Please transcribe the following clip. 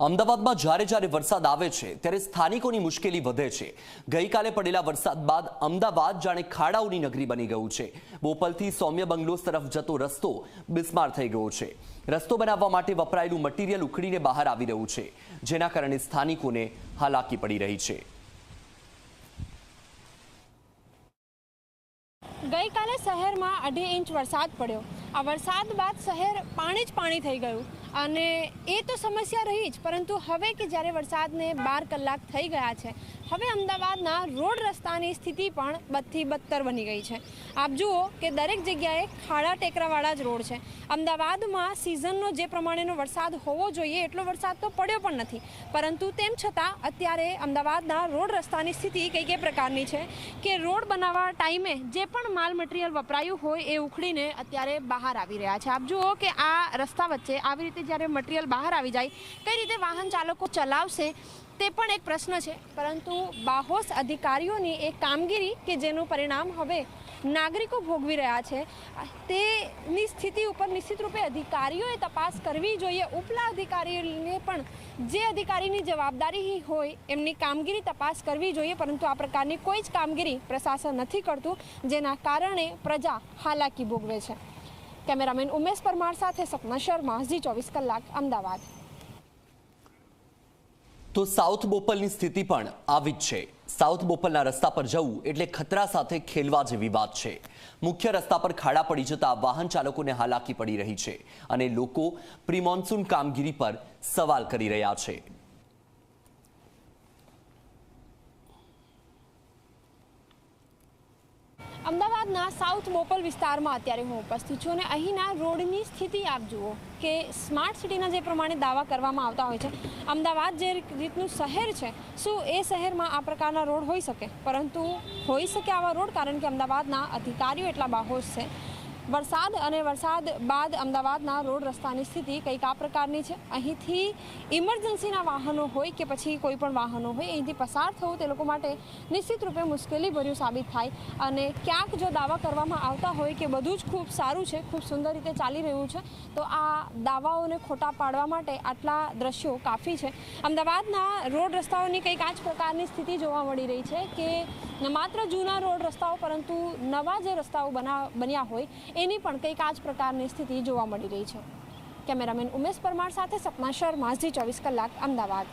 અમદાવાદમાં જ્યારે જ્યારે વરસાદ આવે છે, ત્યારે સ્થાનિકોની મુશ્કેલી વધે છે. ગઈકાલે પડેલા વરસાદ બાદ અમદાવાદ જાણે ખાડાઓની નગરી બની ગયું છે. બોપલથી સૌમ્ય બંગલોસ તરફ જતો રસ્તો બિસ્માર થઈ ગયો છે. રસ્તો બનાવવા માટે વપરાયેલું મટીરિયલ ઉખડીને બહાર આવી રહ્યું છે, જેના કારણે સ્થાનિકોને હાલાકી પડી રહી છે. ગઈકાલે શહેરમાં અઢી ઇંચ વરસાદ પડ્યો. આ વરસાદ બાદ શહેર પાણી જ પાણી થઈ ગયું. અને એ તો સમસ્યા રહી જ, પરંતુ હવે કે જ્યારે વરસાદને બાર કલાક થઈ ગયા છે, હવે અમદાવાદના રોડ રસ્તાની સ્થિતિ પણ બદથી બદતર બની ગઈ છે. આપ જુઓ કે દરેક જગ્યાએ ખાડા ટેકરાવાળા જ રોડ છે. અમદાવાદમાં સિઝનનો જે પ્રમાણેનો વરસાદ હોવો જોઈએ, એટલો વરસાદ તો પડ્યો પણ નથી. પરંતુ તેમ છતાં અત્યારે અમદાવાદના રોડ રસ્તાની સ્થિતિ કઈ કઈ પ્રકારની છે કે રોડ બનાવવા ટાઈમે જે પણ માલ મટીરિયલ વપરાયું હોય એ ઉખડીને અત્યારે બહાર આવી રહ્યા છે. આપ જુઓ કે આ રસ્તા વચ્ચે આવી રીતે જ્યારે મટીરિયલ બહાર આવી જાય, કઈ રીતે વાહન ચાલકો ચલાવશે, તે પણ એક પ્રશ્ન છે. પરંતુ બાહોશ અધિકારીઓની એક કામગીરી કે જેનું પરિણામ હવે નાગરિકો ભોગવી રહ્યા છે, તેની સ્થિતિ ઉપર નિશ્ચિત રૂપે અધિકારીઓએ તપાસ કરવી જોઈએ. ઉપલા અધિકારીઓને પણ જે અધિકારીની જવાબદારી હોય એમની કામગીરી તપાસ કરવી જોઈએ, પરંતુ આ પ્રકારની કોઈ જ કામગીરી પ્રશાસન નથી કરતું, જેના કારણે પ્રજા હાલાકી ભોગવે છે. કેમેરામેન ઉમેશ પરમાર સાથે સપના શર્મા, ઝી ચોવીસ કલાક, અમદાવાદ. તો સાઉથ બોપલની સ્થિતિ પણ આવી જ છે. સાઉથ બોપલના રસ્તા પર જવું એટલે ખતરા સાથે ખેલવા જેવી વાત છે. મુખ્ય રસ્તા પર ખાડા પડી જતા વાહન ચાલકોને હાલાકી પડી રહી છે અને લોકો પ્રિમોન્સૂન કામગીરી પર સવાલ કરી રહ્યા છે. અમદાવાદના સાઉથ બોપલ વિસ્તારમાં અત્યારે હું ઉપસ્થિત છું અને અહીંના રોડની સ્થિતિ આપ જુઓ કે સ્માર્ટ સિટીના જે પ્રમાણે દાવા કરવામાં આવતા હોય છે, અમદાવાદ જે રીતનું શહેર છે, શું એ શહેરમાં આ પ્રકારના રોડ હોઈ શકે? પરંતુ હોઈ શકે આવા રોડ કારણ કે અમદાવાદના અધિકારીઓ એટલા બાહોશ છે વરસાદ અને વરસાદ બાદ અમદાવાદના રોડ રસ્તાની સ્થિતિ કંઈક આ પ્રકારની છે. અહીંથી ઇમરજન્સીના વાહનો હોય કે પછી કોઈ પણ વાહનો હોય, અહીંથી પસાર થવું તે લોકો માટે નિશ્ચિત રૂપે મુશ્કેલીભર્યું સાબિત થાય. અને ક્યાંક જો દાવા કરવામાં આવતા હોય કે બધું જ ખૂબ સારું છે, ખૂબ સુંદર રીતે ચાલી રહ્યું છે, તો આ દાવાઓને ખોટા પાડવા માટે આટલા દ્રશ્યો કાફી છે. અમદાવાદના રોડ રસ્તાઓની કંઈક આ જ પ્રકારની સ્થિતિ જોવા મળી રહી છે કે માત્ર જૂના રોડ રસ્તાઓ પરંતુ નવા જે રસ્તાઓ બના, બન્યા હોય એની પણ કંઈક આ જ પ્રકારની સ્થિતિ જોવા મળી રહી છે. કેમેરામેન ઉમેશ પરમાર સાથે સપના શર્મા, ઝી ચોવીસ કલાક, અમદાવાદ.